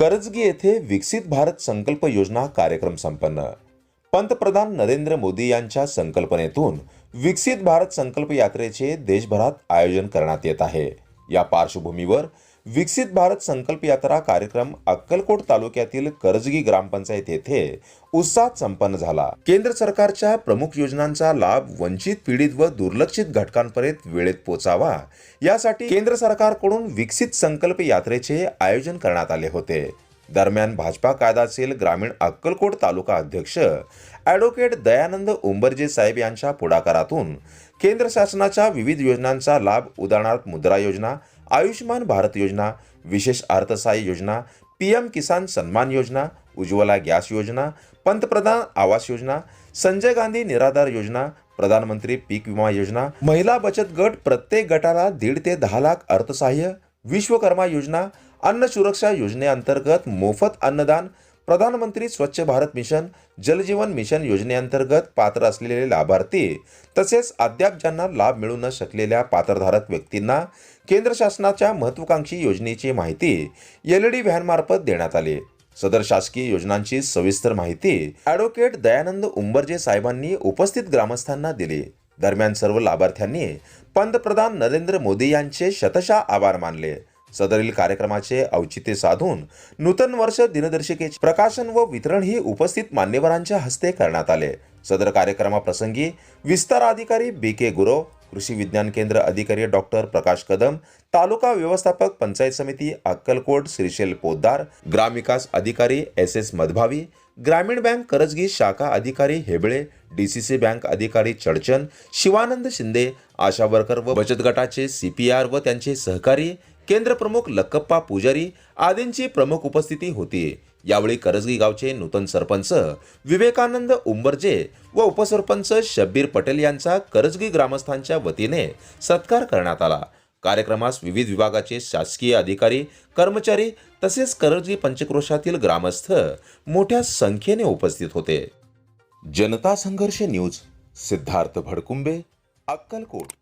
करजगी येथे विकसित भारत संकल्प योजना कार्यक्रम संपन्न. पंतप्रधान नरेंद्र मोदी यांच्या संकल्पनेतून विकसित भारत संकल्प यात्रेचे देशभरात आयोजन करण्यात येत आहे. या पार्श्वभूमीवर विकसित भारत संकल्प यात्रा कार्यक्रम अक्कलकोट तालुक्यातील कर्जगी ग्रामपंचायत येथे उत्साहात संपन्न झाला. केंद्र सरकारच्या प्रमुख योजनांचा लाभ वंचित पीडित व दुर्लक्षित घटकांपर्यंत वेळेत पोचावा यासाठी केंद्र सरकारकडून विकसित संकल्प यात्रेचे आयोजन करण्यात आले होते. दरम्यान भाजपा कायदा सेल ग्रामीण अक्कलकोट तालुका अध्यक्ष ॲडव्होकेट दयानंद उंबरजे साहेब यांच्या पुढाकारातून केंद्र शासनाच्या विविध योजनांचा लाभ उदाहरणार्थ मुद्रा योजना आयुष्यमान भारत योजना विशेष अर्थसहाय्य योजना पी एम किसान सन्मान योजना उज्ज्वला गॅस योजना पंतप्रधान आवास योजना संजय गांधी निराधार योजना प्रधानमंत्री पीक विमा योजना महिला बचत गट प्रत्येक गटाला दीड ते दहा लाख अर्थसहाय्य विश्वकर्मा योजना अन्न सुरक्षा योजनेअंतर्गत मोफत अन्नदान प्रधानमंत्री स्वच्छ भारत मिशन जलजीवन मिशन योजनेअंतर्गत पात्र असलेले लाभार्थी तसेच अद्याप ज्यांना लाभ मिळू न शकलेल्या पात्रधारक व्यक्तींना केंद्र शासनाच्या महत्वाकांक्षी योजनेची माहिती एल डी व्हॅनमार्फत देण्यात आली. सदर शासकीय योजनांची सविस्तर माहिती ॲडव्होकेट दयानंद उंबरजे साहेबांनी उपस्थित ग्रामस्थांना दिली. दरम्यान सर्व लाभार्थ्यांनी पंतप्रधान नरेंद्र मोदी यांचे शतशा आभार मानले. सदरील कार्यक्रमाचे औचित्य साधून नूतन वर्ष दिनदर्शिकेचे प्रकाशन व वितरण ही उपस्थित मान्यवरांच्या हस्ते करण्यात आले. सदर कार्यक्रमाप्रसंगी विस्तार अधिकारी बी के गुरव कृषी विज्ञान केंद्र अधिकारी डॉक्टर प्रकाश कदम तालुका व्यवस्थापक पंचायत समिती अक्कलकोट श्रीशैल पोद्दार ग्रामविकास अधिकारी एस एस मधभावी ग्रामीण बँक करजगी शाखा अधिकारी Hebbale D C C bank अधिकारी चडचन शिवानंद शिंदे आशा वर्कर व बचत गटाचे सी पी आर व त्यांचे सहकारी केंद्रप्रमुख लक्कप्पा पुजारी आदींची प्रमुख उपस्थिती होती यावेळी करजगी गावचे नूतन सरपंच विवेकानंद उंबरजे व उपसरपंच शब्बीर पटेल यांचा करजगी ग्रामस्थांच्या वतीने सत्कार करण्यात आला. कार्यक्रमास विविध विभागाचे शासकीय अधिकारी कर्मचारी तसेच करजगी पंचक्रोशातील ग्रामस्थ मोठ्या संख्येने उपस्थित होते. जनता संघर्ष न्यूज सिद्धार्थ भडकुंबे अक्कलकोट.